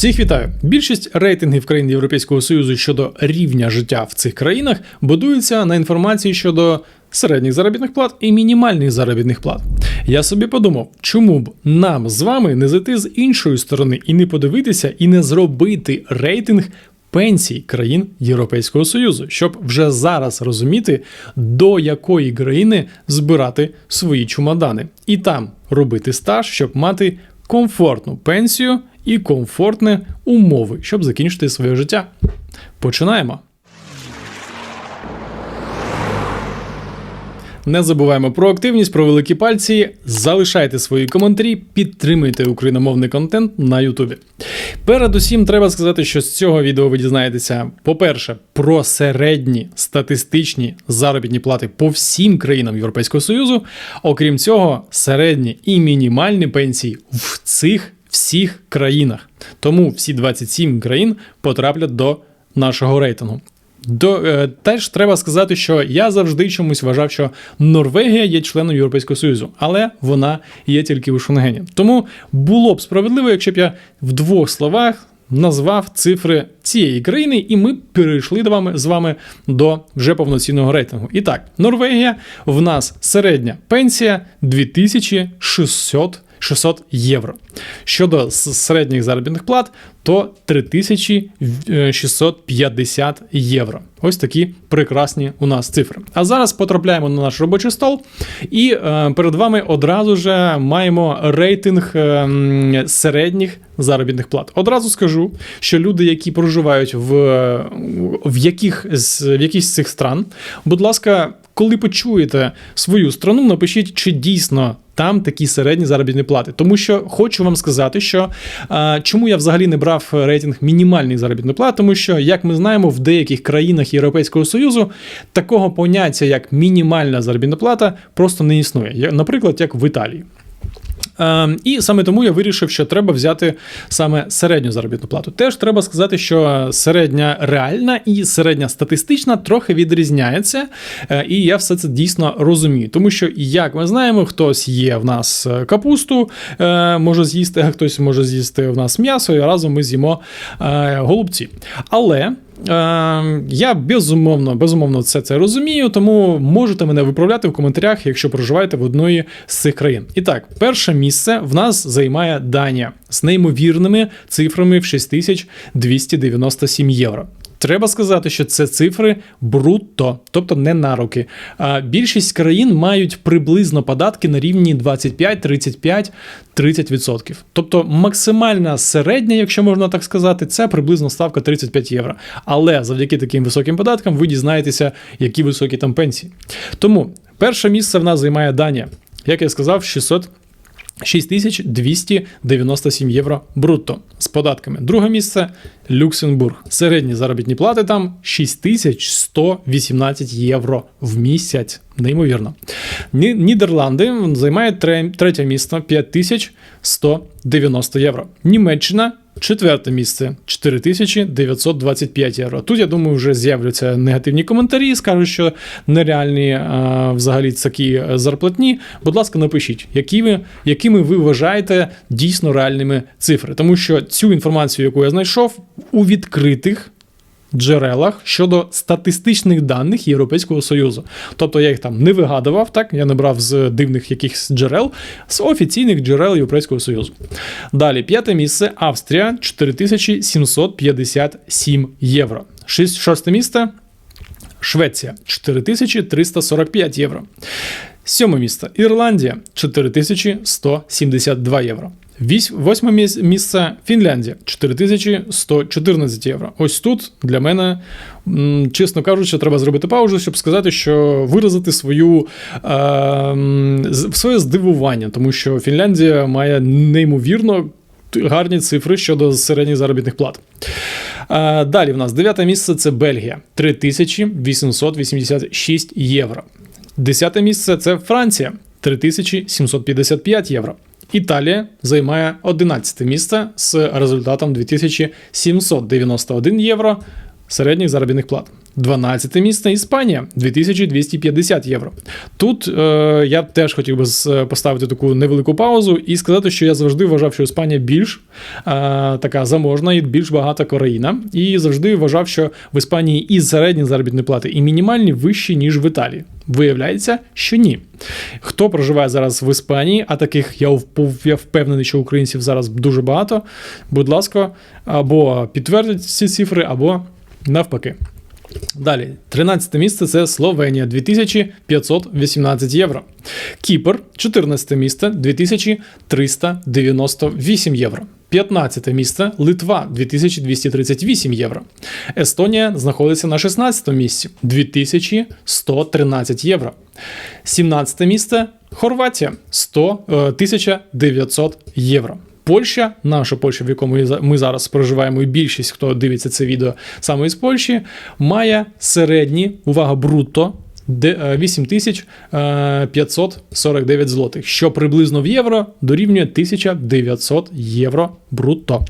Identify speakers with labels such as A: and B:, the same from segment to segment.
A: Всіх вітаю! Більшість рейтингів країн Європейського Союзу щодо рівня життя в цих країнах будуються на інформації щодо середніх заробітних плат і мінімальних заробітних плат. Я собі подумав, чому б нам з вами не зайти з іншої сторони і не подивитися, і не зробити рейтинг пенсій країн Європейського Союзу, щоб вже зараз розуміти, до якої країни збирати свої чумадани, і там робити стаж, щоб мати комфортну пенсію і комфортні умови, щоб закінчити своє життя. Починаємо. Не забуваємо про активність, про великі пальці. Залишайте свої коментарі, підтримуйте україномовний контент на Ютубі. Передусім, треба сказати, що з цього відео ви дізнаєтеся, по-перше, про середні статистичні заробітні плати по всім країнам Європейського Союзу. Окрім цього, середні і мінімальні пенсії в цих всіх країнах. Тому всі 27 країн потраплять до нашого рейтингу. До, е, теж треба сказати, що я завжди чомусь вважав, що Норвегія є членом Європейського Союзу, але вона є тільки у Шенгені. Тому було б справедливо, якщо б я в двох словах назвав цифри цієї країни, і ми перейшли з вами до вже повноцінного рейтингу. І так, Норвегія в нас середня пенсія 2600 600 євро. Щодо середніх заробітних плат, то 3650 євро. Ось такі прекрасні у нас цифри. А зараз потрапляємо на наш робочий стол, і е, перед вами одразу ж маємо рейтинг е, середніх заробітних плат. Одразу скажу, що люди, які проживають в, в, яких, в якійсь з цих стран, будь ласка, коли почуєте свою страну, напишіть, чи дійсно там такі середні заробітні плати. Тому що хочу вам сказати, що а, чому я взагалі не брав рейтинг мінімальних заробітних плат, тому що, як ми знаємо, в деяких країнах Європейського Союзу такого поняття, як мінімальна заробітна плата, просто не існує. Наприклад, як в Італії. Е, і саме тому я вирішив, що треба взяти саме середню заробітну плату. Теж треба сказати, що середня реальна і середня статистична трохи відрізняється, е, і я все це дійсно розумію. Тому що, як ми знаємо, хтось є в нас е, капусту, е, може з'їсти, а хтось може з'їсти в нас м'ясо, і разом ми з'їмо голубці. Але. Е, я безумовно, безумовно все це розумію, тому можете мене виправляти в коментарях, якщо проживаєте в одної з цих країн. І так, перше місце в нас займає Данія з неймовірними цифрами в 6297 євро. Треба сказати, що це цифри брутто, тобто не на руки. А більшість країн мають приблизно податки на рівні 25, 35, 30%. Тобто максимальна середня, якщо можна так сказати, це приблизно ставка 35 євро. Але завдяки таким високим податкам ви дізнаєтеся, які високі там пенсії. Тому перше місце в нас займає Данія. Як я сказав, 600 6297 євро брутто з податками. Друге місце Люксембург. Середні заробітні плати там 6118 євро в місяць. Неймовірно. Нідерланди займає тре- третє місце 5190 євро. Німеччина. Четверте місце 4925 євро. Тут я думаю, вже з'являться негативні коментарі, скажуть, що нереальні а, взагалі такі зарплатні. Будь ласка, напишіть, які ви, якими ви вважаєте дійсно реальними цифри. Тому що цю інформацію, яку я знайшов, у відкритих джерелах щодо статистичних даних Європейського Союзу. Тобто я їх там не вигадував, так я не брав з дивних якихось джерел, з офіційних джерел Європейського Союзу. Далі, п'яте місце Австрія 4757 євро. Шосте місце Швеція 4345 євро. Сьоме місце Ірландія 4172 євро. Восьме місце Фінляндія 4114 євро. Ось тут для мене, чесно кажучи, треба зробити паузу, щоб сказати, що виразити свою, е, своє здивування, тому що Фінляндія має неймовірно гарні цифри щодо середніх заробітних плат. Е, Далі в нас дев'яте місце це Бельгія 3886 євро. Десяте місце це Франція 3755 євро. Італія займає 11 місце з результатом 2791 євро. Середніх заробітних плат. 12 місце Іспанія 2250 євро. Тут е, я теж хотів би поставити таку невелику паузу і сказати, що я завжди вважав, що Іспанія більш е, така заможна і більш багата країна. І завжди вважав, що в Іспанії і середні заробітні плати, і мінімальні вищі, ніж в Італії. Виявляється, що ні. Хто проживає зараз в Іспанії, а таких я я впевнений, що українців зараз дуже багато. Будь ласка, або підтвердіть ці цифри, або навпаки. Далі, 13 місце це Словенія 2518 євро. Кіпр, 14 місце 2398 євро. 15 місце Литва 2238 євро. Естонія знаходиться на 16 місці 2113 євро. 17 місце Хорватія 100, е, 1900 євро. Польща, наша Польща, в якому ми за- ми зараз проживаємо, і більшість, хто дивиться це відео саме із Польщі, має середні, увага, брутто. де- е, 8549 злотих, що приблизно в євро дорівнює 1900 євро брутто.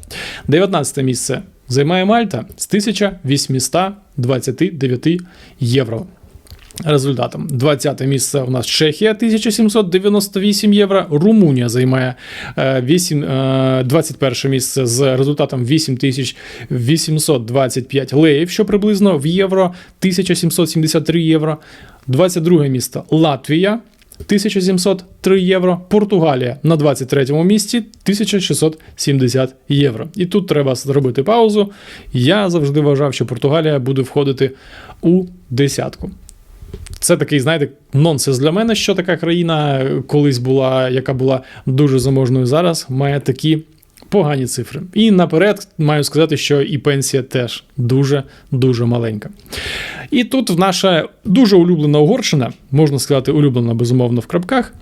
A: 19 місце займає Мальта з 1829 євро. Результатом 20 місце у нас Чехія 1798 євро. Румунія займає е, 8, е, 21 місце з результатом 8825 леїв, що приблизно в євро 1773 євро. 22 місце Латвія 1703 євро. Португалія на 23-му місці 1670 євро. І тут треба зробити паузу. Я завжди вважав, що Португалія буде входити у десятку. Це такий, знаєте, нонсенс для мене, що така країна колись була, яка була дуже заможною зараз, має такі погані цифри. І наперед маю сказати, що і пенсія теж дуже-дуже маленька. І тут наша дуже улюблена Угорщина, можна сказати, улюблена, безумовно, в крапках.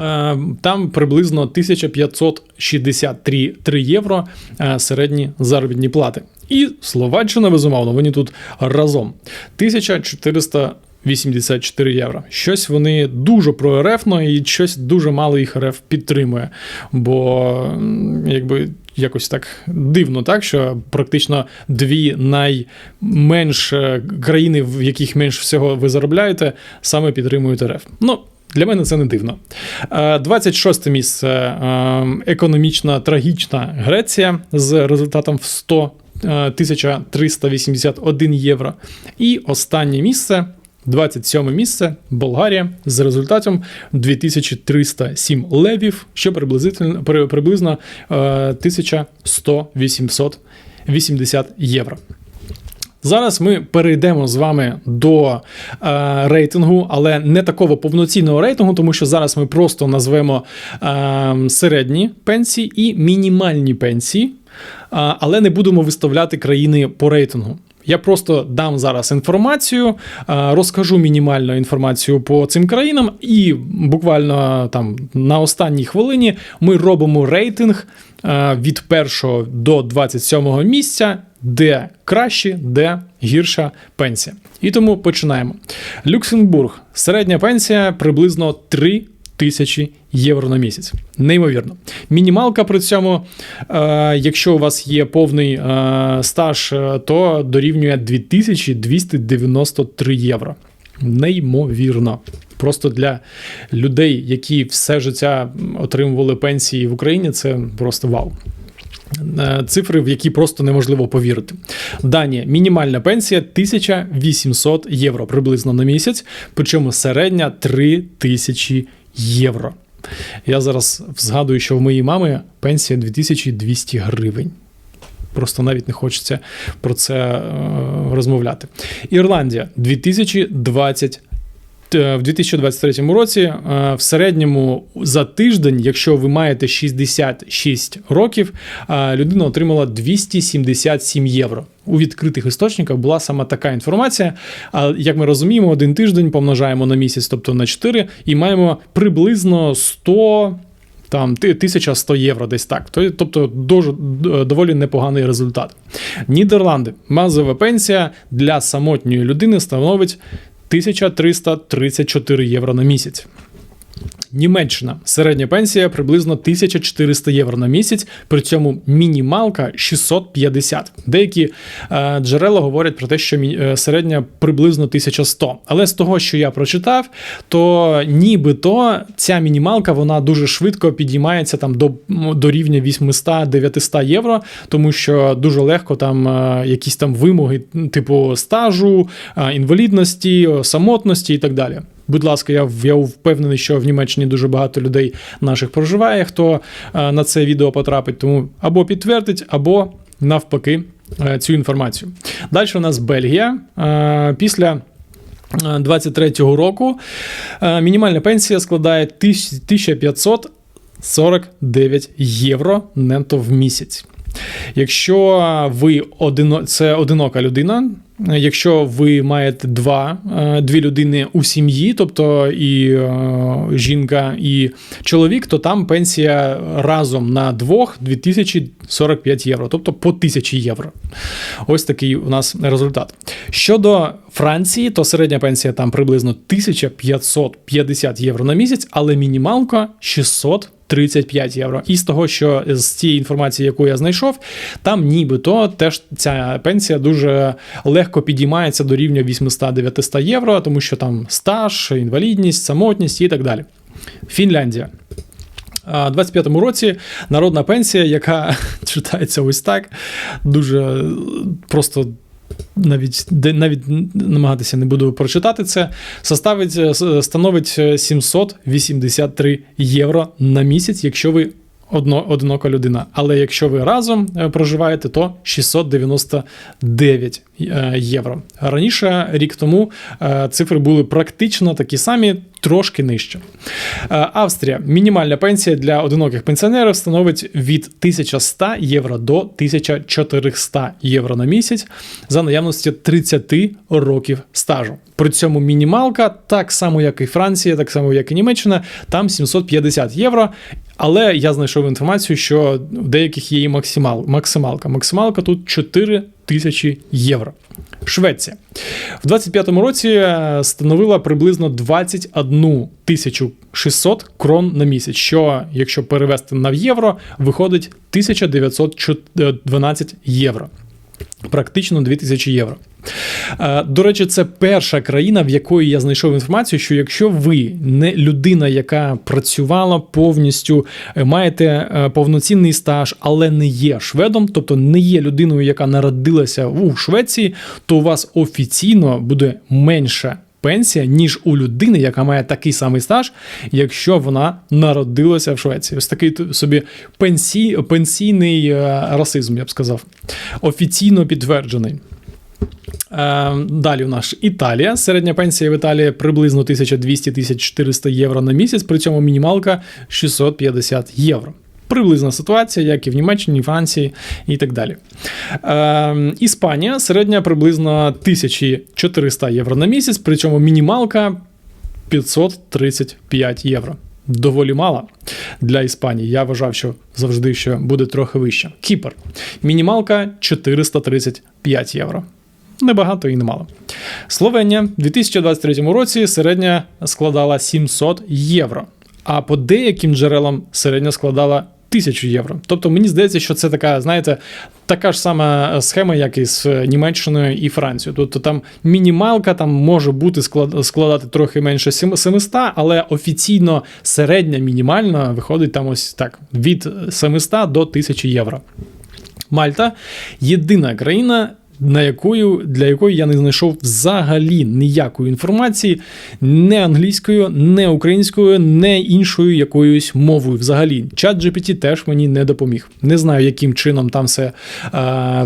A: Е, Там приблизно 1563 євро е, середні заробітні плати. І Словаччина, безумовно, вони тут разом 1484 євро. Щось вони дуже проерефно і щось дуже мало їх РФ підтримує. Бо якби. Якось так дивно, так що практично дві найменш е, країни, в яких менш всього ви заробляєте, саме підтримують РФ. Ну, для мене це не дивно. Е, 26 місце е, економічна трагічна Греція з результатом в 100 е, 1381 євро. І останнє місце. 27 місце Болгарія з результатом 2307 левів, що приблизительно при- приблизно е, 1100-880 євро. Зараз ми перейдемо з вами до е, рейтингу, але не такого повноцінного рейтингу, тому що зараз ми просто назвемо е, середні пенсії і мінімальні пенсії, е, але не будемо виставляти країни по рейтингу. Я просто дам зараз інформацію, е, розкажу мінімальну інформацію по цим країнам, і буквально там на останній хвилині ми робимо рейтинг е, від 1 до 27 місця, де краще, де гірша пенсія. І тому починаємо. Люксембург. Середня пенсія приблизно 3 тисячі євро на місяць. Неймовірно. Мінімалка при цьому, е, якщо у вас є повний е, стаж, е, то дорівнює 2293 євро. Неймовірно. Просто для людей, які все життя отримували пенсії в Україні, це просто вау. Е, Цифри, в які просто неможливо повірити. Данія мінімальна пенсія 1800 євро приблизно на місяць, причому середня 3000 євро. Я зараз згадую, що в моїй мами пенсія 2200 гривень. Просто навіть не хочеться про це е, розмовляти. Ірландія 2020 Е, в 2023 році е, в середньому за тиждень, якщо ви маєте 66 років, е, людина отримала 277 євро. У відкритих істочниках була саме така інформація. А як ми розуміємо, один тиждень помножаємо на місяць, тобто на 4, і маємо приблизно 100 там 1100 євро десь так. Тобто дуже, доволі непоганий результат. Нідерланди. Базова пенсія для самотньої людини становить 1334 євро на місяць. Німеччина. Середня пенсія приблизно 1400 євро на місяць, при цьому мінімалка 650. Деякі е, джерела говорять про те, що е, середня приблизно 1100. Але з того, що я прочитав, то нібито ця мінімалка вона дуже швидко підіймається там до, до рівня 800-900 євро, тому що дуже легко там е, якісь там вимоги, типу стажу, е, інвалідності, самотності і так далі. Будь ласка, я, я впевнений, що в Німеччині дуже багато людей наших проживає, хто е, на це відео потрапить, тому або підтвердить, або навпаки е, цю інформацію. Далі у нас Бельгія. Е, Після 23-го року мінімальна пенсія складає 1549 євро нето в місяць. Якщо ви одино... це одинока людина, якщо ви маєте два, е, дві людини у сім'ї, тобто і е, жінка, і чоловік, то там пенсія разом на двох 2045 євро, тобто по 1000 євро. Ось такий у нас результат. Щодо Франції, то середня пенсія там приблизно 1550 євро на місяць, але мінімалка 600 35 євро. І з того, що з цієї інформації, яку я знайшов, там нібито теж ця пенсія дуже легко підіймається до рівня 800-900 євро, тому що там стаж, інвалідність, самотність і так далі. Фінляндія. А, 25-му році народна пенсія, яка читається ось так, дуже просто навіть де навіть намагатися не буду прочитати це, составить е, становить е, 783 євро на місяць, якщо ви одно, одинока людина. Але якщо ви разом е, проживаєте, то 699 е, євро. Раніше, рік тому, е, цифри були практично такі самі, трошки нижче. Е, Австрія. Мінімальна пенсія для одиноких пенсіонерів становить від 1100 євро до 1400 євро на місяць за наявності 30 років стажу. При цьому мінімалка, так само як і Франція, так само як і Німеччина, там 750 євро. Але я знайшов інформацію, що в деяких є і максимал, максималка. Максималка тут 4 тисячі євро. Швеція в 25-му році е, становила приблизно 21 тисячу 600 крон на місяць, що, якщо перевести на євро, виходить 1912 євро. Практично 2000 євро. Е, До речі, це перша країна, в якої я знайшов інформацію, що якщо ви не людина, яка працювала повністю, е, маєте е, повноцінний стаж, але не є шведом, тобто не є людиною, яка народилася у Швеції, то у вас офіційно буде менша пенсія, ніж у людини, яка має такий самий стаж, якщо вона народилася в Швеції. Ось такий собі пенсій, пенсійний е, расизм, я б сказав. Офіційно підтверджений. Е, Далі у нас Італія. Середня пенсія в Італії приблизно 1200-1400 євро на місяць, при цьому мінімалка 650 євро. Приблизна ситуація, як і в Німеччині, Франції і так далі. Е, Іспанія середня приблизно 1400 євро на місяць, при цьому мінімалка 535 євро. Доволі мало для Іспанії. Я вважав, що завжди що буде трохи вище. Кіпр. Мінімалка 435 євро. Небагато і немало. Словенія в 2023 році середня складала 700 євро, а по деяким джерелам середня складала 1000 євро. Тобто мені здається, що це така, знаєте, така ж сама схема, як і з Німеччиною і Францією. Тобто там мінімалка там може бути складати трохи менше сім- 700, але офіційно середня мінімальна виходить там ось так від 700 до 1000 євро. Мальта єдина країна, на якою, для якої я не знайшов взагалі ніякої інформації, не англійською, не українською, не іншою якоюсь мовою. Взагалі, чат GPT теж мені не допоміг. Не знаю, яким чином там все е,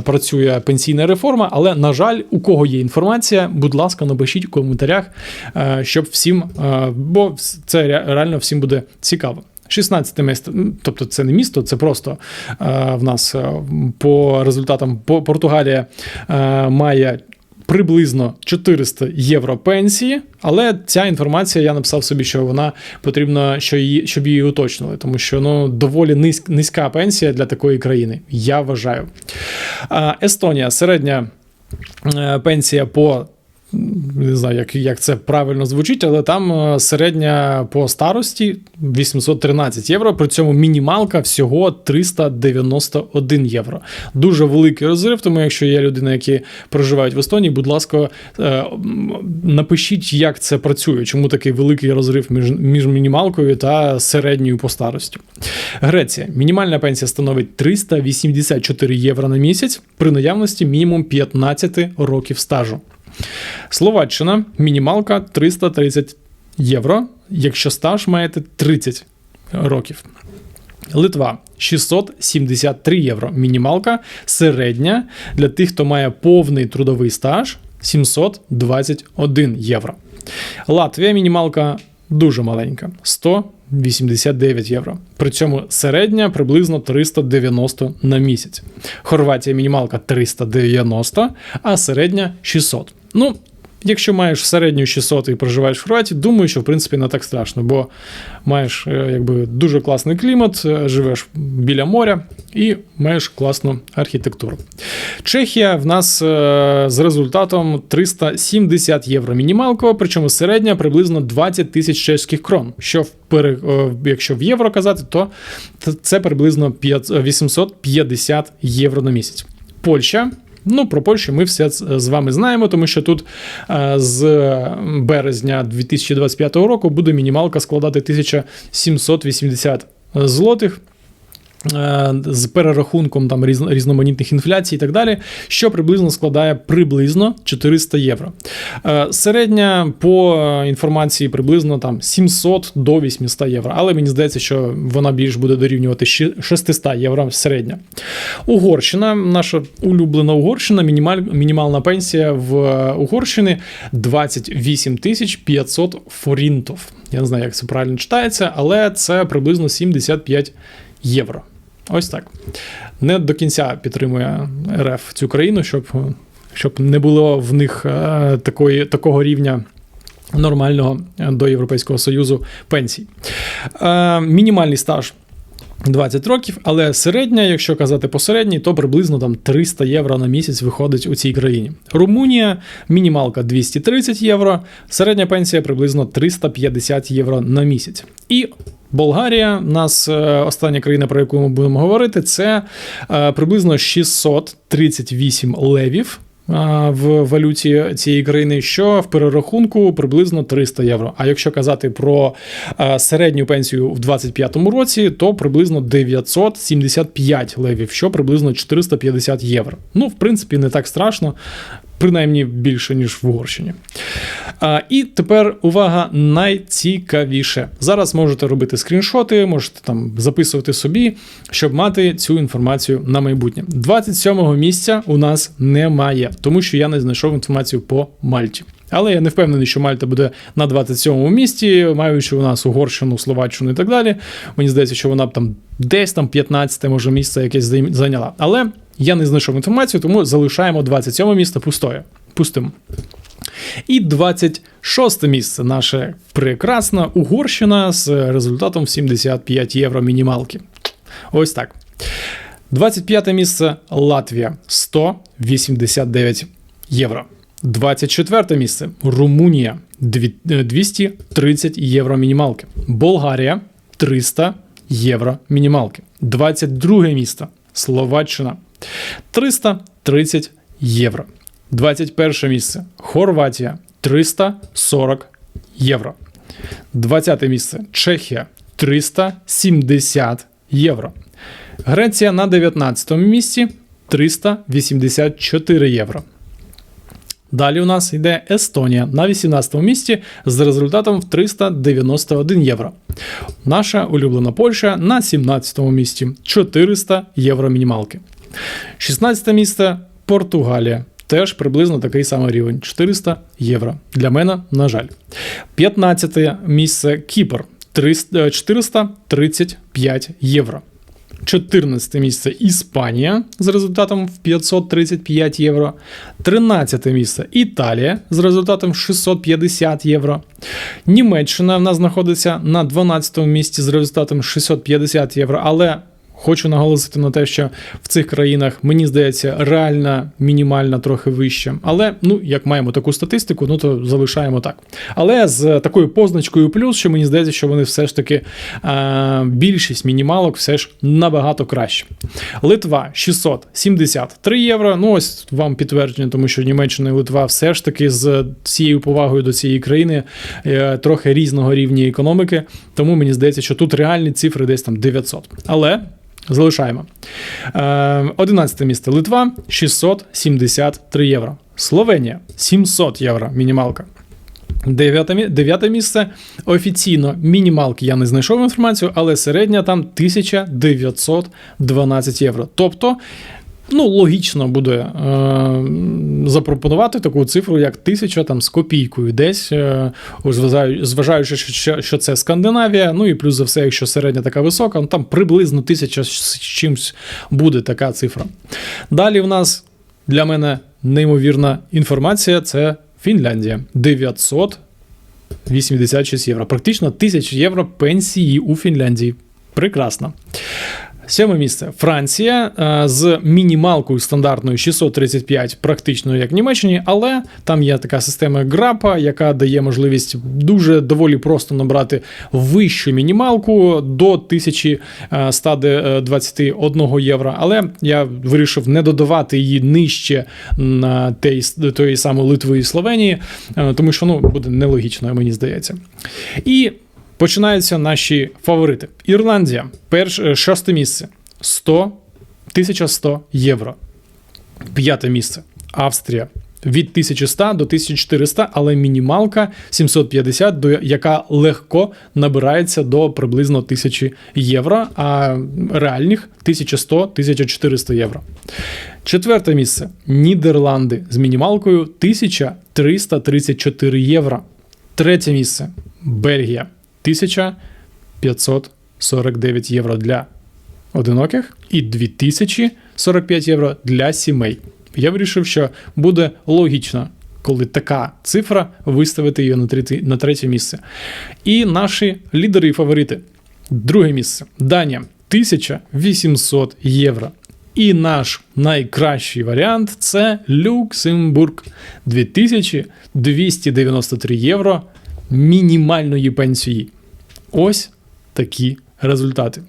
A: працює пенсійна реформа, але на жаль, у кого є інформація, будь ласка, напишіть у коментарях, е, щоб всім, е, бо це реально всім буде цікаво. 16 місто, тобто це не місто, це просто е, в нас е, по результатам Португалія е, має приблизно 400 євро пенсії, але ця інформація я написав собі, що вона потрібно, що її, щоб її уточнили, тому що ну доволі низь, низька пенсія для такої країни. Я вважаю. Е, Естонія середня е, пенсія по не знаю, як, як це правильно звучить, але там е, середня по старості 813 євро. При цьому мінімалка всього 391 євро. Дуже великий розрив. Тому, якщо є людина, які проживають в Естонії, будь ласка, е, напишіть, як це працює, чому такий великий розрив між, між мінімалкою та середньою по старості. Греція. Мінімальна пенсія становить 384 євро на місяць при наявності мінімум 15 років стажу. Словаччина мінімалка 330 євро, якщо стаж маєте 30 років. Литва 673 євро. Мінімалка середня для тих, хто має повний трудовий стаж 721 євро. Латвія мінімалка дуже маленька 189 євро. При цьому середня приблизно 390 на місяць. Хорватія мінімалка 390, а середня 600. Ну, Якщо маєш середню 600 і проживаєш в Хорватії, думаю, що в принципі не так страшно, бо маєш е, якби дуже класний клімат, е, живеш біля моря і маєш класну архітектуру. Чехія в нас е, з результатом 370 євро мінімалкова, причому середня приблизно 20 тисяч чеських крон. Що в пере, якщо в євро казати, то це приблизно 5 850 євро на місяць. Польща. Ну, про Польщу ми все з вами знаємо, тому що тут е, з березня 2025 року буде мінімалка складати 1780 злотих. Е, З перерахунком там різно- різноманітних інфляцій і так далі, що приблизно складає приблизно 400 євро. Е, Середня по інформації приблизно там 700 до 800 євро. Але мені здається, що вона більш буде дорівнювати 600 євро середня. Угорщина, наша улюблена Угорщина, мінімаль, мінімальна пенсія в е, Угорщині 28 тисяч 500 форінтов. Я не знаю, як це правильно читається, але це приблизно 75 євро. Ось так. Не до кінця підтримує РФ цю країну, щоб, щоб не було в них е, такої, такого рівня. Нормального до Європейського Союзу пенсій. Е, мінімальний стаж 20 років, але середня, якщо казати по середній, то приблизно там 300 євро на місяць виходить у цій країні. Румунія, мінімалка 230 євро, середня пенсія приблизно 350 євро на місяць. І Болгарія, нас е, остання країна, про яку ми будемо говорити, це е, приблизно 638 левів. В валюті цієї країни, що в перерахунку приблизно 300 євро. А якщо казати про е, середню пенсію в 2025 році, то приблизно 975 левів, що приблизно 450 євро. Ну, в принципі, не так страшно, принаймні більше ніж в Угорщині. А, і тепер увага найцікавіше. Зараз можете робити скріншоти, можете там записувати собі, щоб мати цю інформацію на майбутнє. 27-го місця у нас немає, тому що я не знайшов інформацію по Мальті. Але я не впевнений, що Мальта буде на 27-му місці, маючи у нас Угорщину, Словаччину і так далі. Мені здається, що вона б там десь там 15 може місце якесь зайняла. Але я не знайшов інформацію, тому залишаємо 27 місце пустою. Пустим. І 26 місце наше прекрасна Угорщина з результатом 75 євро мінімалки. Ось так. 25 місце Латвія 189 євро. 24 місце Румунія е, 230 євро мінімалки. Болгарія 300 євро мінімалки. 22 місце Словаччина 330 євро. 21 місце Хорватія 340 євро. 20 місце Чехія 370 євро. Греція на 19 місці 384 євро. Далі у нас йде Естонія на 18 місці з результатом в 391 євро. Наша улюблена Польща на 17 місці 400 євро мінімалки. 16 місце Португалія. Теж приблизно такий самий рівень 400 євро. Для мене, на жаль. 15 місце Кіпр 300 е, 435 євро. 14 місце Іспанія з результатом в 535 євро. 13 місце Італія з результатом 650 євро. Німеччина в нас знаходиться на 12 місці з результатом 650 євро. Але хочу наголосити на те, що в цих країнах мені здається реальна мінімальна трохи вища. Але ну як маємо таку статистику, ну то залишаємо так. Але з такою позначкою плюс, що мені здається, що вони все ж таки е, більшість мінімалок все ж набагато краще. Литва 673 євро. Ну ось вам підтвердження, тому що Німеччина і Литва все ж таки з цією повагою до цієї країни е, трохи різного рівня економіки. Тому мені здається, що тут реальні цифри десь там 900. Але залишаємо. Одинадцяте 11 місце Литва 673 євро. Словенія 700 євро мінімалка. Дев'яте місце. Офіційно мінімалки я не знайшов інформацію, але середня там 1912 євро. Тобто, ну, логічно буде е, запропонувати таку цифру, як 1000 там, з копійкою десь, е, зважаючи, що, що це Скандинавія. Ну і плюс за все, якщо середня така висока, ну там приблизно 1000 з чимсь буде така цифра. Далі в нас для мене неймовірна інформація це Фінляндія 986 євро. Практично 1000 євро пенсії у Фінляндії. Прекрасно. Сьоме місце Франція е, з мінімалкою стандартною 635, практично як в Німеччині, але там є така система грапа, яка дає можливість дуже доволі просто набрати вищу мінімалку до 1121 євро. Але я вирішив не додавати її нижче на тієї, тої самої Литви і Словенії, е, тому що ну, буде нелогічно, мені здається. І Починаються наші фаворити. Ірландія, перш, е, шосте місце 100, 1100 євро. П'яте місце. Австрія від 1100 до 1400, але мінімалка 750, до яка легко набирається до приблизно 1000 євро, а реальних 1100-1400 євро. Четверте місце. Нідерланди з мінімалкою 1334 євро. Третє місце. Бельгія 1549 євро для одиноких і 2045 євро для сімей. Я вирішив, що буде логічно, коли така цифра виставити її на третє, на третє місце. І наші лідери і фаворити. Друге місце. Данія 1800 євро. І наш найкращий варіант це Люксембург 2293 євро мінімальної пенсії. Ось такі результати.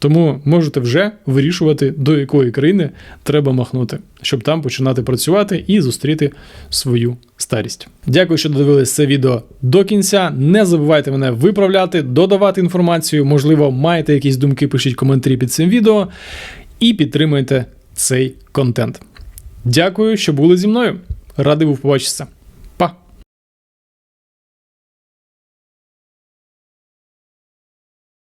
A: Тому можете вже вирішувати, до якої країни треба махнути, щоб там починати працювати і зустріти свою старість. Дякую, що додивились це відео до кінця. Не забувайте мене виправляти, додавати інформацію. Можливо, маєте якісь думки, пишіть коментарі під цим відео і підтримуйте цей контент. Дякую, що були зі мною. Радий був побачитися.